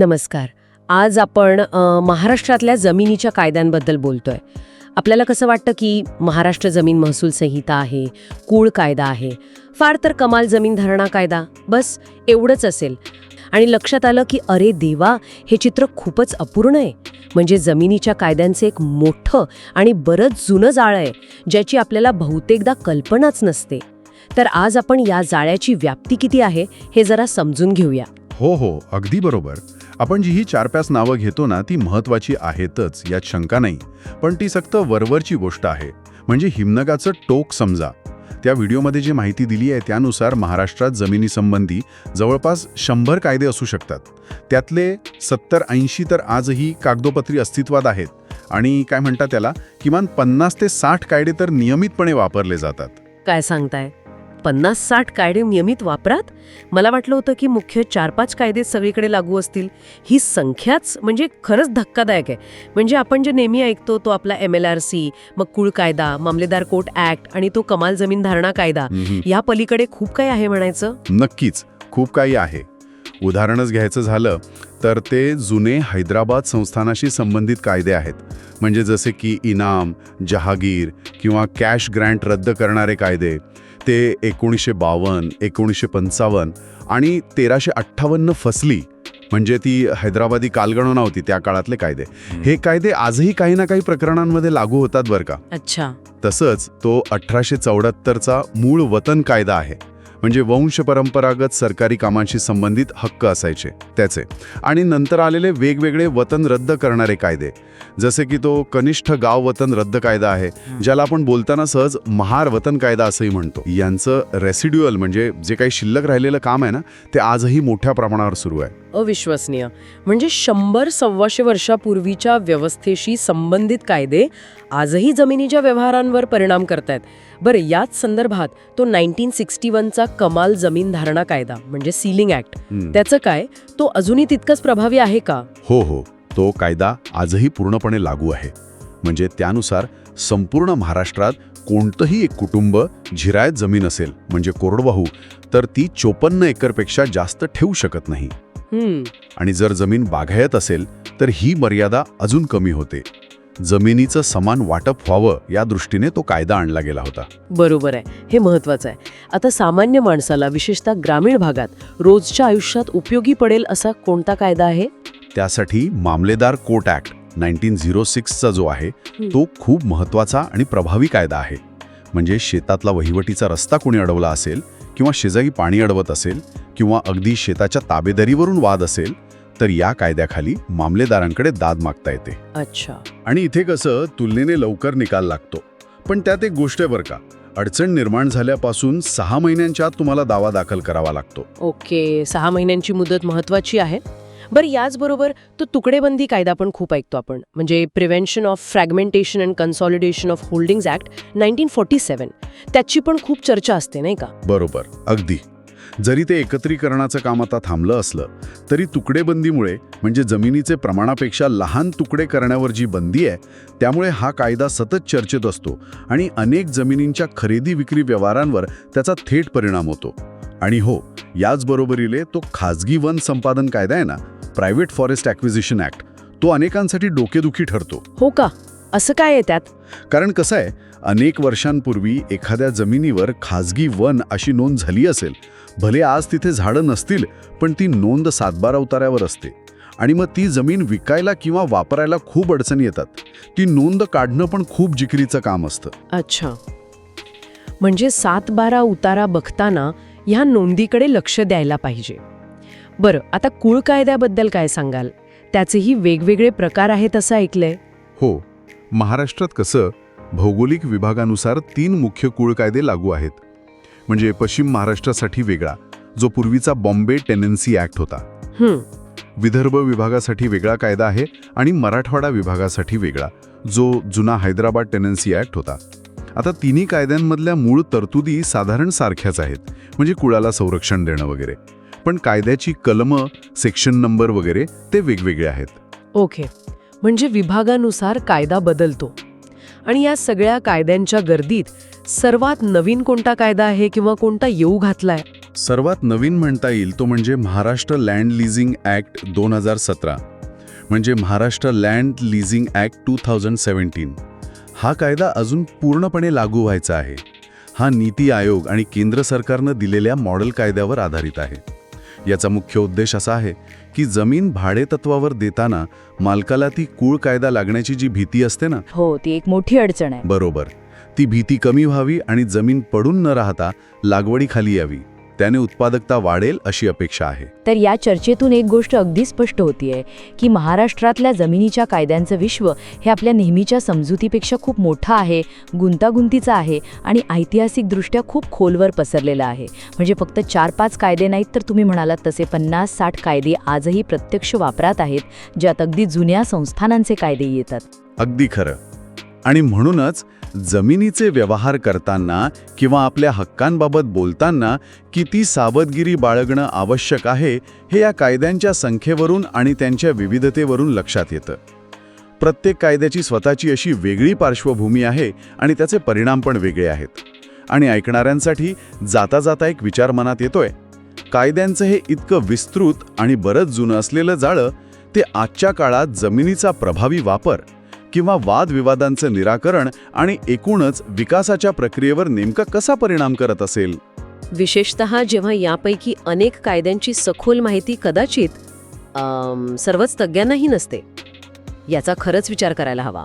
नमस्कार. आज आपण महाराष्ट्रातल्या जमिनीच्या कायद्यांबद्दल बोलतोय. आपल्याला कसं वाटतं की महाराष्ट्र जमीन महसूल संहिता आहे कूळ कायदा आहे फार तर कमाल जमीन धारणा कायदा? बस एवढंच असेल. आणि लक्षात आलं की अरे देवा हे चित्र खूपच अपूर्ण आहे. म्हणजे जमिनीच्या कायद्यांचे एक मोठं आणि बरंच जुनं जाळं आहे ज्याची आपल्याला बहुतेकदा कल्पनाच नसते. तर आज आपण या जाळ्याची व्याप्ती किती आहे हे जरा समजून घेऊया. हो हो अगदी बरोबर. आपण जी ही चार पाच नावं घेतो ना ती महत्वाची आहेतच यात शंका नाही. पण ती फक्त वरवरची गोष्ट आहे. म्हणजे हिमनगाचं टोक समजा. त्या व्हिडिओमध्ये जी माहिती दिली आहे त्यानुसार महाराष्ट्रात जमिनीसंबंधी जवळपास शंभर कायदे असू शकतात. त्यातले सत्तर ऐंशी तर आजही कागदोपत्री अस्तित्वात आहेत. आणि काय म्हणतात त्याला? किमान पन्नास ते साठ कायदे तर नियमितपणे वापरले जातात. काय सांगताय? पन्नास साठ कायदे नियमित वापरात? मला वाटलं होतं की मुख्य चार पाच कायदे सगळीकडे लागू असतील. ही संख्याच म्हणजे खरंच धक्कादायक आहे. म्हणजे आपण जे नेहमी ऐकतो तो आपला एम एल आर सी मग कुळ कायदा मामलेदार कोर्ट ऍक्ट आणि तो कमाल जमीन धारणा कायदा. या पलीकडे खूप काही आहे म्हणायचं? नक्कीच खूप काही आहे. उदाहरणच घ्यायचं झालं तर ते जुने हैदराबाद संस्थानाशी संबंधित कायदे आहेत. म्हणजे जसे की इनाम जहागीर किंवा कॅश ग्रँट रद्द करणारे कायदे ते एकोणीसशे बावन्न एकोणीसशे पंचावन्न आणि तेराशे अठ्ठावन्न फसली. म्हणजे ती हैदराबादी कालगणना होती त्या काळातले कायदे. हे कायदे आजही काही ना काही प्रकरणांमध्ये लागू होतात बरं का. अच्छा. तसंच तो अठराशे चौऱ्याहत्तरचा मूळ वतन कायदा आहे. म्हणजे वंश परंपरागत सरकारी कामांशी संबंधित हक्क असायचे त्याचे. आणि नंतर आलेले वेगवेगळे वतन रद्द करणारे कायदे. जसे की तो कनिष्ठ गाव वतन रद्द कायदा आहे ज्याला आपण बोलताना सहज महार वतन कायदा असंही म्हणतो. यांचं रेसिड्युअल म्हणजे जे काही शिल्लक राहिलेलं काम आहे ना ते आजही मोठ्या प्रमाणावर सुरू आहे. अविश्वसनीय. म्हणजे शंभर सव्वाशे वर्षापूर्वीच्या व्यवस्थेशी संबंधित कायदे आजही जमिनीच्या व्यवहारांवर परिणाम करतायत. बरं याच संदर्भात तो नाईन्टीन सिक्स्टी वनचा कमाल जमीन धारणा कायदा म्हणजे सीलिंग ऍक्ट. त्याचं काय? तो अजूनही तितकंच प्रभावी आहे का? हो हो. तो कायदा आजही पूर्णपणे लागू आहे. म्हणजे त्यानुसार संपूर्ण महाराष्ट्रात कोणतंही एक कुटुंब झिरायत जमीन असेल म्हणजे कोरडवाहू तर ती चोपन्न एकरपेक्षा जास्त ठेवू शकत नाही. आणि जर जमीन बागायत असेल तर ही मर्यादा अजून कमी होते. जमिनीचं समान वाटप व्हावं या दृष्टीने तो कायदा आणला गेला होता. बरोबर आहे. हे महत्वाचं आहे. आता सामान्य माणसाला विशेषतः ग्रामीण भागात रोजच्या आयुष्यात उपयोगी पडेल असा कोणता कायदा आहे? त्यासाठी मामलेदार कोर्ट ॲक्ट नाईन्टीन झिरो सिक्सचा जो आहे तो खूप महत्त्वाचा आणि प्रभावी कायदा आहे. म्हणजे शेतातला वहिवटीचा रस्ता कोणी अडवला असेल किंवा शेजारी पाणी अडवत असेल किंवा अगदी शेताच्या ताबेदारीवरून वाद असेल तर या कायद्याखाली मामलेदारांकडे दाद मागता येते. अच्छा. आणि इथे कसं तुलनेने लवकर निकाल लागतो. पण त्यात एक गोष्ट आहे बरं का अडचण निर्माण झाल्यापासून सहा महिन्यांच्या आत तुम्हाला दावा दाखल करावा लागतो. ओके सहा महिन्यांची मुदत महत्वाची आहे. बरं याचबरोबर तो तुकडेबंदी कायदा पण खूप ऐकतो आपण. म्हणजे prevention of fragmentation and consolidation of holdings act nineteen forty seven त्याची पण खूप चर्चा असते नाही का? बरोबर अगदी. जरी ते एकत्रीकरणाचं काम आता थांबलं असलं तरी तुकडेबंदीमुळे म्हणजे जमिनीचे प्रमाणापेक्षा लहान तुकडे करण्यावर जी बंदी आहे त्यामुळे हा कायदा सतत चर्चेत असतो आणि अनेक जमिनींच्या खरेदी विक्री व्यवहारांवर त्याचा थेट परिणाम होतो. आणि हो याचबरोबरीने तो खाजगी वन संपादन कायदा आहे ना प्रायव्हेट फॉरेस्ट ॲक्विजिशन ॲक्ट तो अनेकांसाठी डोकेदुखी ठरतो. हो का? असं काय आहे त्यात? कारण कसं आहे अनेक वर्षांपूर्वी एखाद्या जमिनीवर खाजगी वन अशी नोंद झाली असेल. भले आज तिथे झाडं नसतील पण ती नोंद सातबारा उतार्यावर असते. आणि मग ती जमीन विकायला किंवा वापरायला खूप अडचणी येतात. ती नोंद काढणं पण खूप जिकिरीचं काम असतं. अच्छा. म्हणजे सात बारा उतारा बघताना ह्या नोंदीकडे लक्ष द्यायला पाहिजे. बरं आता कुळ कायद्याबद्दल काय सांगाल? त्याचेही वेगवेगळे प्रकार आहेत असं ऐकलंय. हो. महाराष्ट्रात कसं भौगोलिक विभागानुसार तीन मुख्य कुळ कायदे लागू आहेत. म्हणजे पश्चिम महाराष्ट्रासाठी वेगळा जो पूर्वीचा बॉम्बे टेनेन्सी ॲक्ट होता. विदर्भ विभागासाठी वेगळा कायदा आहे आणि मराठवाडा विभागासाठी वेगळा जो जुना हैदराबाद टेनन्सी ॲक्ट होता. आता तिन्ही कायद्यांमधल्या मूळ तरतुदी साधारण सारख्याच आहेत म्हणजे कुळाला संरक्षण देणं वगैरे. पण कायद्याची कलमं सेक्शन नंबर वगैरे ते वेगवेगळे आहेत. ओके. म्हणजे विभागानुसार कायदा बदलतो. आणि या सगळ्या कायद्यांच्या गर्दीत सर्वात नवीन कोणता कायदा आहे किंवा कोणता येऊ घातलाय? सर्वात नवीन म्हणता येईल तो म्हणजे महाराष्ट्र लँड लिझिंग ॲक्ट दोन हजार सतरा. म्हणजे Maharashtra land leasing act two thousand seventeen हा कायदा अजून पूर्णपणे लागू व्हायचा आहे. हा नीती आयोग आणि केंद्र सरकारनं दिलेल्या मॉडेल कायद्यावर आधारित आहे. याचा मुख्य उद्देश असा आहे की जमीन भाडेतत्वावर देताना मालकाला ती कूळ कायदा लागण्याची जी भीती असते ना हो ती एक मोठी अडचण आहे. बरोबर. ती भीती कमी व्हावी आणि जमीन पडून न राहता लागवडीखाली यावी. त्याने उत्पादकता वाढेल अशी अपेक्षा आहे. तर या चर्चेतून एक गोष्ट अगदी स्पष्ट होतीये की महाराष्ट्रातल्या जमिनीच्या कायद्यांचं विश्व हे आपल्या नेहमीच्या समजुतीपेक्षा खूप मोठं आहे गुंतागुंतीचं आहे आणि ऐतिहासिकदृष्ट्या खूप खोलवर पसरलेलं आहे. म्हणजे फक्त चार पाच कायदे नाहीत तर तुम्ही म्हणालात तसे पन्नास साठ कायदे आजही प्रत्यक्ष वापरात आहेत ज्यात अगदी जुन्या संस्थानांचे कायदे येतात. अगदी खरं. आणि म्हणूनच जमिनीचे व्यवहार करताना किंवा आपल्या हक्कांबाबत बोलताना किती सावधगिरी बाळगणं आवश्यक आहे हे या कायद्यांच्या संख्येवरून आणि त्यांच्या विविधतेवरून लक्षात येतं. प्रत्येक कायद्याची स्वतःची अशी वेगळी पार्श्वभूमी आहे आणि त्याचे परिणाम पण वेगळे आहेत. आणि ऐकणाऱ्यांसाठी जाता जाता एक विचार मनात येतोय. कायद्यांचं हे इतकं विस्तृत आणि बरंच जुनं असलेलं जाळं ते आजच्या काळात जमिनीचा प्रभावी वापर किंवा वादविवादांचं निराकरण आणि एकूणच विकासाच्या प्रक्रियेवर नेमका कसा परिणाम करत असेल? विशेषत जेव्हा यापैकी अनेक कायद्यांची सखोल माहिती कदाचित सर्वच तज्ज्ञांनाही नसते. याचा खरंच विचार करायला हवा.